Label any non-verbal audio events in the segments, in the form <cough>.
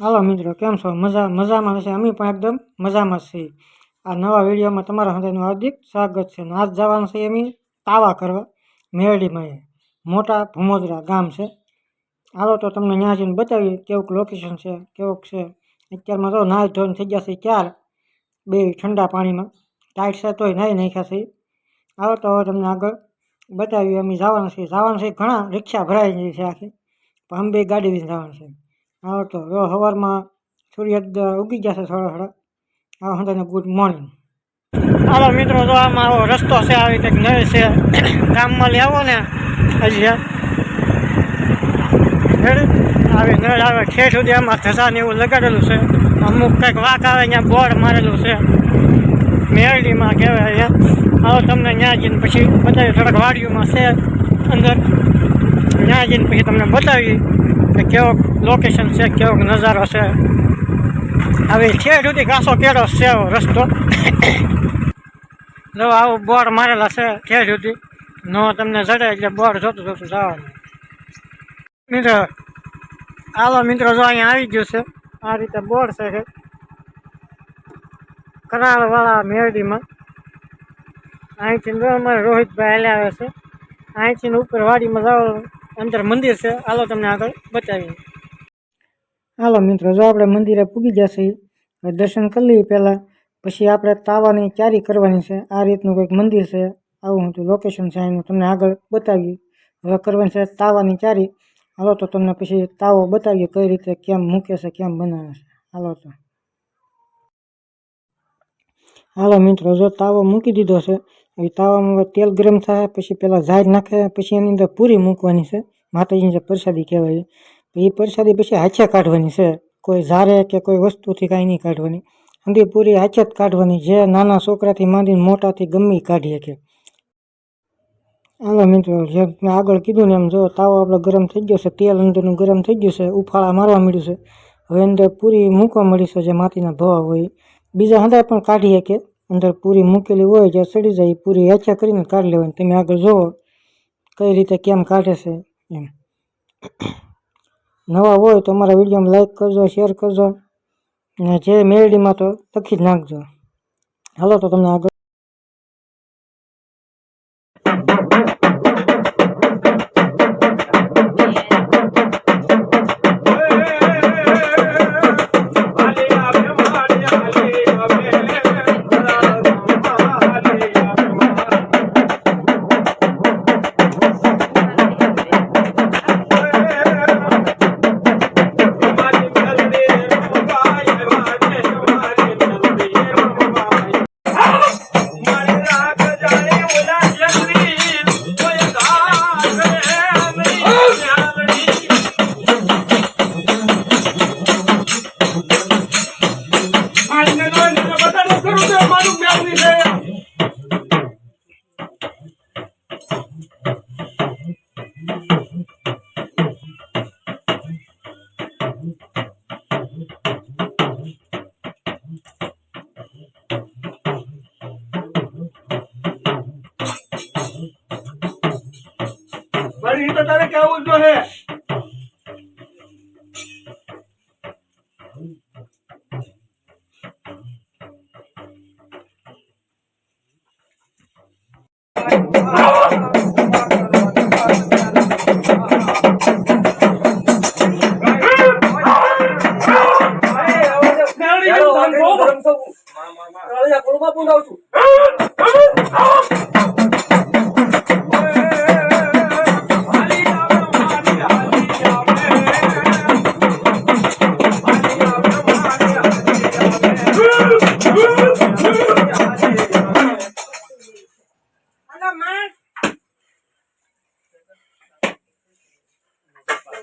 હાલો મિત્રો, કેમ છો? મજા મજામાં છે અમે પણ એકદમ મજામાં છીએ. આ નવા વિડીયોમાં તમારા હૃદયનું હાર્દિક સ્વાગત છે. આજ જવાનું છે અમે તાવા કરવા, મેરડીમાં મોટા ભૂમોદરા ગામ છે. હાલો તો તમને ત્યાં જઈને બતાવીએ કેવુંક લોકેશન છે, કેવુંક છે. અત્યારમાં તો નાહી ધોઈને થઈ ગયા છે ચાર, બે ઠંડા પાણીમાં. ટાઈટ છે તોય નાહી નાખ્યા છે. હાલો તો હવે તમને આગળ બતાવીએ, અમે જવાનું છે જવાનું છે ઘણા, રિક્ષા ભરાઈ ગઈ છે આખી. પણ અમે બે ગાડી લઈને જવાનું છે હા, તો જો સવારમાં સૂર્ય ઉગી જશે થોડા થોડા, હા તને ગુડ મોર્નિંગ. હાલો મિત્રો જો આ આવો રસ્તો છે, આવી કંઈક નળ છે. ગામમાં લઈ આવો ને, હજી આવી નળ આવે, ઠેઠ સુધી આમાં ધસા ને એવું લગાડેલું છે. અમુક કંઈક વાંક આવે, ત્યાં બોર્ડ મારેલું છે. મેરડીમાં કહેવાય અહીંયા આવો તમને ત્યાં જઈને પછી બતાવી થોડાક વાડીઓમાં છે અંદર. ત્યાં જઈને પછી તમને બતાવી કે કેવો લોકેશન છે, કેવો નજારો છે. હવે છે સુધી ઘાસો કેળો છે રસ્તો. <coughs> જો આવું બોર્ડ મારેલા છે છે સુધી. નો તમને જડે એટલે બોર્ડ જોતું જોતું જવાનું. મિત્રો આલો મિત્રો, જો અહીંયા આવી ગયું છે. આ રીતે બોર્ડ છે કરાળવાળા મેરડીમાં. અહીંથી અમારે રોહિતભાઈ હાલે આવે છે. અહીંથી ઉપર વાડીમાં જાઓ. અંદર મંદિર છે. હાલો તમને આગળ બતાવી હાલો મિત્રો, જો આપણે મંદિરે પૂગી જશે દર્શન કરી લઈએ પહેલાં. પછી આપણે તાવાની ક્યારી કરવાની છે. આ રીતનું કંઈક મંદિર છે. આવું હતું લોકેશન છે એનું તમને આગળ બતાવીએ. હવે કરવાની છે તાવાની ક્યારી હાલો તો તમને પછી તાવો બતાવીએ કઈ રીતે કેમ મૂકે છે, કેમ બનાવે છે. હાલો તો. હાલો મિત્રો, જો તાવો મૂકી દીધો છે હવે તાવામાં તેલ ગરમ થાય, પછી પહેલાં ઝાડ નાખે, પછી એની અંદર પૂરી મૂકવાની છે. માતાજીની જે પ્રસાદી કહેવાય એ પ્રસાદી પછી હાચે કાઢવાની છે. કોઈ ઝારે કે કોઈ વસ્તુથી કાંઈ નહીં કાઢવાની. અંધી પૂરી હાચે જ કાઢવાની જે નાના છોકરાથી માંડીને મોટાથી ગમી કાઢી શકે. હાલો મિત્રો, જે મેં આગળ કીધું ને એમ, જો તાવો આપણો ગરમ થઈ ગયો છે, તેલ અંદરનું ગરમ થઈ ગયું છે, ઉફાળા મારવા મળ્યું છે. હવે અંદર પૂરી મૂકવા મળી છે જે માટીના ભવા હોય. બીજા હંધાય પણ કાઢી શકે. અંદર પૂરી મૂકેલી હોય જ્યાં સડી જાય એ પૂરી હેચા કરીને કાઢી લેવાની. તમે આગળ જુઓ કઈ રીતે કેમ કાઢે છે એમ. નવા હોય તો અમારા વિડીયોમાં લાઈક કરજો શેર કરજો અને જે મેરડીમાં તો લખી જ નાખજો. હાલો તો તમને આગળ વળી તો તારે કેવું જો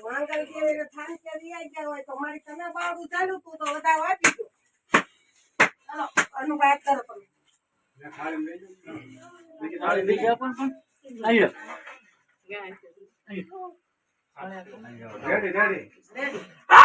માંગલ કેવી થાળી કરી આવી ગયા હોય તો મારી તમે બાળું ચાલુ તું તો વધારે વાપી દો. ચાલો વાત કરો તમે. Ready ready. આ!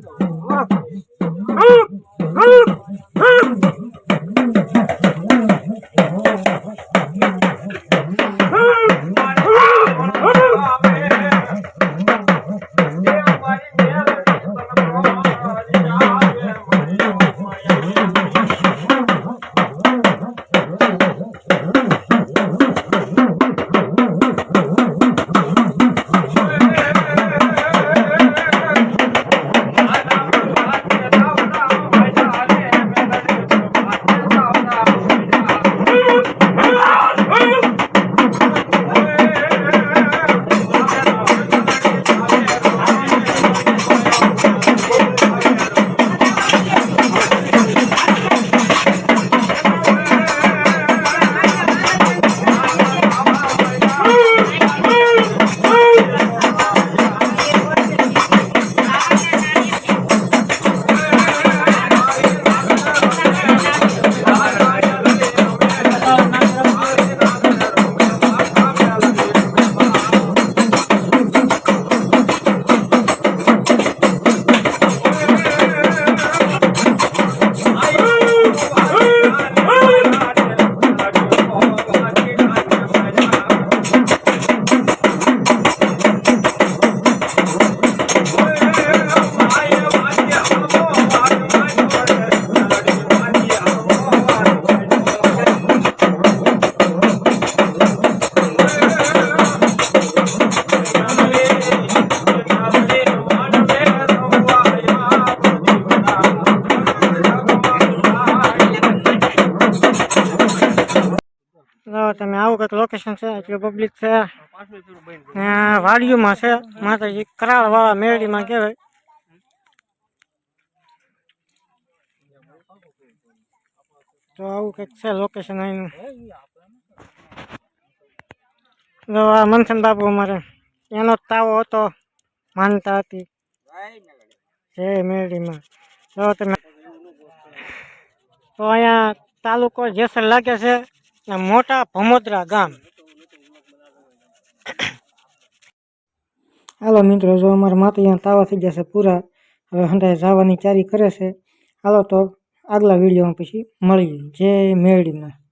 Oh! Look! જો તમે આવું કંઈક લોકેશન છે, એટલું પબ્લિક છે. વાડીઓમાં છે, માતાજી કરાળવાળા મેરડીમાં કહેવાય. તો આવું કંઈક છે લોકેશન અહીંનું. જો આ મંથન બાબુ અમારે, એનો તાવો હતો, માનતા હતી. જય મેરડીમાં. જો તમે તો અહીંયા તાલુકો જેસર લાગે છે. મોટા ભમોદરા ગામ. હાલો મિત્રો, જો અમારા માતા તાવા થઈ જશે પૂરા, હવે હંધાય જવાની તૈયારી કરે છે. હાલો તો આગલા વિડીયોમાં પછી મળીએ. જય મેરડીમાં